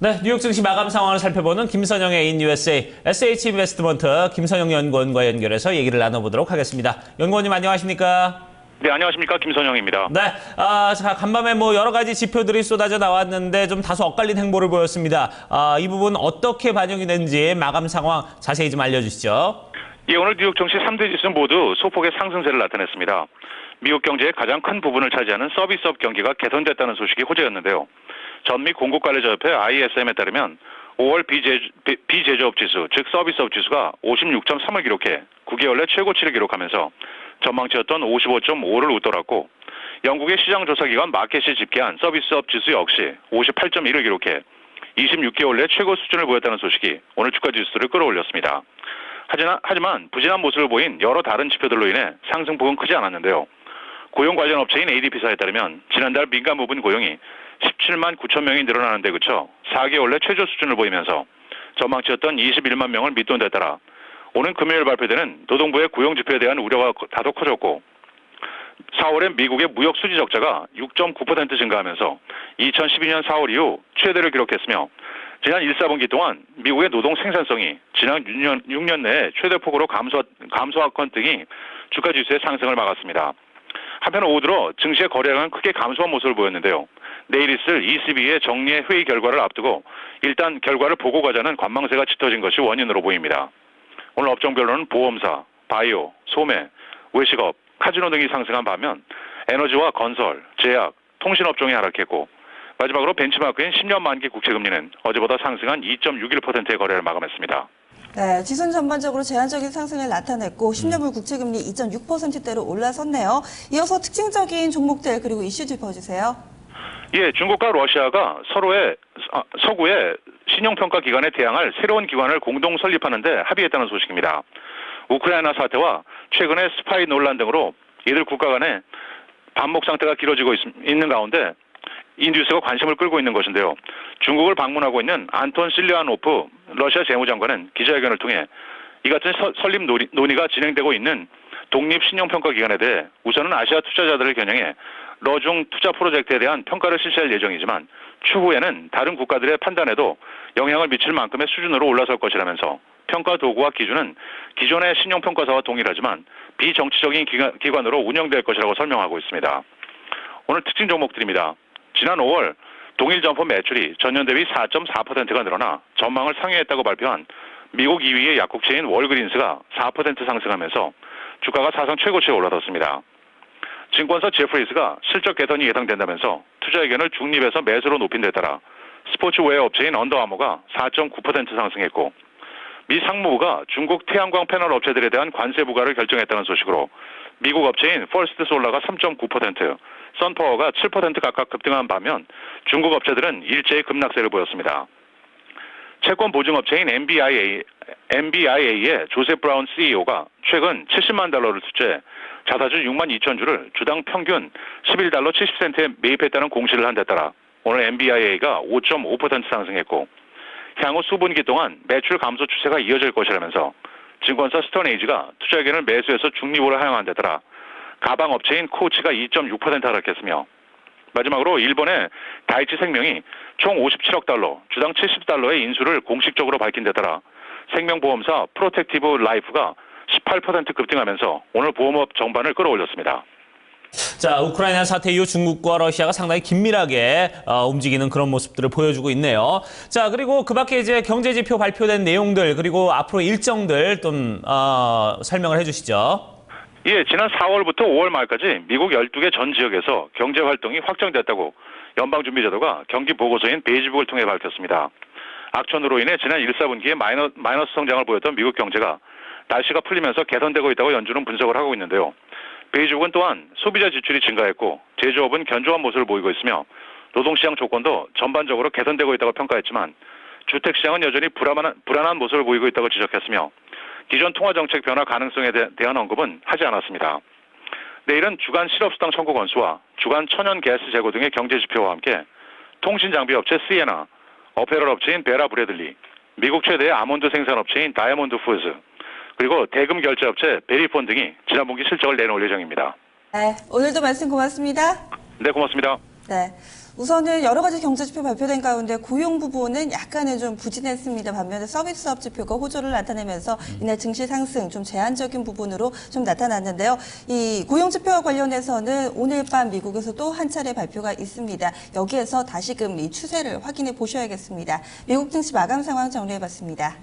네, 뉴욕 증시 마감 상황을 살펴보는 김선영의 인USA SH 인베스트먼트 김선영 연구원과 연결해서 얘기를 나눠보도록 하겠습니다. 연구원님 안녕하십니까? 네, 안녕하십니까. 김선영입니다. 네, 아, 자, 간밤에 뭐 여러 가지 지표들이 쏟아져 나왔는데 좀 다소 엇갈린 행보를 보였습니다. 아, 이 부분 어떻게 반영이 되는지 마감 상황 자세히 좀 알려주시죠. 예, 오늘 뉴욕 증시 3대 지수는 모두 소폭의 상승세를 나타냈습니다. 미국 경제의 가장 큰 부분을 차지하는 서비스업 경기가 개선됐다는 소식이 호재였는데요. 전미 공급관리자협회 ISM에 따르면 5월 비제조, 비- 비제 조업 지수, 즉 서비스업 지수가 56.3을 기록해 9개월 내 최고치를 기록하면서 전망치였던 55.5를 웃돌았고 영국의 시장조사기관 마켓이 집계한 서비스업 지수 역시 58.1을 기록해 26개월 내 최고 수준을 보였다는 소식이 오늘 주가 지수를 끌어올렸습니다. 하지만, 하지만 부진한 모습을 보인 여러 다른 지표들로 인해 상승폭은 크지 않았는데요. 고용 관련 업체인 ADP사에 따르면 지난달 민간 부분 고용이 17만 9천 명이 늘어나는 데 그쳐 4개월 내 최저 수준을 보이면서 전망치였던 21만 명을 밑돈 데 따라 오는 금요일 발표되는 노동부의 고용 지표에 대한 우려가 다소 커졌고 4월에 미국의 무역 수지 적자가 6.9% 증가하면서 2012년 4월 이후 최대를 기록했으며 지난 1, 4분기 동안 미국의 노동 생산성이 지난 6년, 6년 내에 최대폭으로 감소, 감소하건 등이 주가 지수의 상승을 막았습니다. 한편 오후 들어 증시의 거래량은 크게 감소한 모습을 보였는데요. 내일 있을 ECB의 정리의 회의 결과를 앞두고 일단 결과를 보고 가자는 관망세가 짙어진 것이 원인으로 보입니다. 오늘 업종별로는 보험사, 바이오, 소매, 외식업, 카지노 등이 상승한 반면 에너지와 건설, 제약, 통신 업종이 하락했고 마지막으로 벤치마크인 10년 만기 국채금리는 어제보다 상승한 2.61%의 거래를 마감했습니다. 네, 지수는 전반적으로 제한적인 상승을 나타냈고 10년물 국채금리 2.6%대로 올라섰네요. 이어서 특징적인 종목들 그리고 이슈 짚어주세요. 예, 중국과 러시아가 서로의 아, 서구의 신용평가 기관에 대항할 새로운 기관을 공동 설립하는데 합의했다는 소식입니다. 우크라이나 사태와 최근의 스파이 논란 등으로 이들 국가 간의 반목 상태가 길어지고 있, 있는 가운데 이 뉴스가 관심을 끌고 있는 것인데요. 중국을 방문하고 있는 안톤 실리아노프 러시아 재무장관은 기자회견을 통해 이 같은 서- 설립 논의, 논의가 진행되고 있는 독립 신용평가 기관에 대해 우선은 아시아 투자자들을 겨냥해 러중 투자 프로젝트에 대한 평가를 실시할 예정이지만 추후에는 다른 국가들의 판단에도 영향을 미칠 만큼의 수준으로 올라설 것이라면서 평가 도구와 기준은 기존의 신용평가사와 동일하지만 비정치적인 기관, 기관 으로 운영될 것이라고 설명하고 있습니다. 오늘 특징 종목들입니다. 지난 5월 동일 점포 매출이 전년 대비 4.4%가 늘어나 전망을 상회했다고 발표한 미국 2위의 약국체인 월그린스가 4% 상승하면서 주가가 사상 최고치에 올라섰습니다. 증권사 제프리스가 실적 개선이 예상된다면서 투자 의견을 중립에서 매수로 높인 데 따라 스포츠웨어 업체인 언더아머가 4.9% 상승했고 미 상무부가 중국 태양광 패널 업체들에 대한 관세 부과를 결정했다는 소식으로 미국 업체인 퍼스트 솔라가 3.9%, 선파워가 7% 각각 급등한 반면 중국 업체들은 일제히 급락세를 보였습니다. 채권 보증 업체인 MBIA, MBIA의 조셉 브라운 CEO가 최근 70만 달러를 투자해 자사주 6만 2천 주를 주당 평균 11달러 70센트에 매입했다는 공시를 한 데 따라 오늘 MBIA가 5.5% 상승했고 향후 수분기 동안 매출 감소 추세가 이어질 것이라면서 증권사 스톤에이지가 투자 의견을 매수해서 중립으로 하향한 데 따라 가방 업체인 코치가 2.6% 하락했으며 마지막으로 일본의 다이치 생명이 총 57억 달러, 주당 70달러의 인수를 공식적으로 밝힌 데 따라 생명보험사 프로텍티브 라이프가 18% 급등하면서 오늘 보험업 정반을 끌어올렸습니다. 자, 우크라이나 사태 이후 중국과 러시아가 상당히 긴밀하게 어, 움직이는 그런 모습들을 보여주고 있네요. 자, 그리고 그 밖에 이제 경제지표 발표된 내용들, 그리고 앞으로 일정들 좀, 어, 설명을 해주시죠. 예, 지난 4월부터 5월 말까지 미국 12개 전 지역에서 경제 활동이 확정됐다고 연방준비제도가 경기 보고서인 베이지북을 통해 밝혔습니다. 악천후로 인해 지난 1, 4분기에 마이너, 마이너스 성장을 보였던 미국 경제가 날씨가 풀리면서 개선되고 있다고 연준은 분석을 하고 있는데요. 베이지북은 또한 소비자 지출이 증가했고 제조업은 견조한 모습을 보이고 있으며 노동시장 조건도 전반적으로 개선되고 있다고 평가했지만 주택시장은 여전히 불안한, 불안한 모습을 보이고 있다고 지적했으며 기존 통화정책 변화 가능성에 대, 대한 언급은 하지 않았습니다. 내일은 주간 실업수당 청구 건수와 주간 천연 가스 재고 등의 경제 지표와 함께 통신 장비 업체 시에나, 어페럴 업체인 베라 브래들리, 미국 최대의 아몬드 생산 업체인 다이아몬드 푸즈, 그리고 대금 결제 업체 베리폰 등이 지난 분기 실적을 내놓을 예정입니다. 네, 오늘도 말씀 고맙습니다. 네, 고맙습니다. 네. 우선은 여러 가지 경제 지표 발표된 가운데 고용 부분은 약간은 좀 부진했습니다. 반면에 서비스업 지표가 호조를 나타내면서 이날 증시 상승 좀 제한적인 부분으로 좀 나타났는데요. 이 고용 지표와 관련해서는 오늘 밤 미국에서 또 한 차례 발표가 있습니다. 여기에서 다시금 이 추세를 확인해 보셔야겠습니다. 미국 증시 마감 상황 정리해 봤습니다.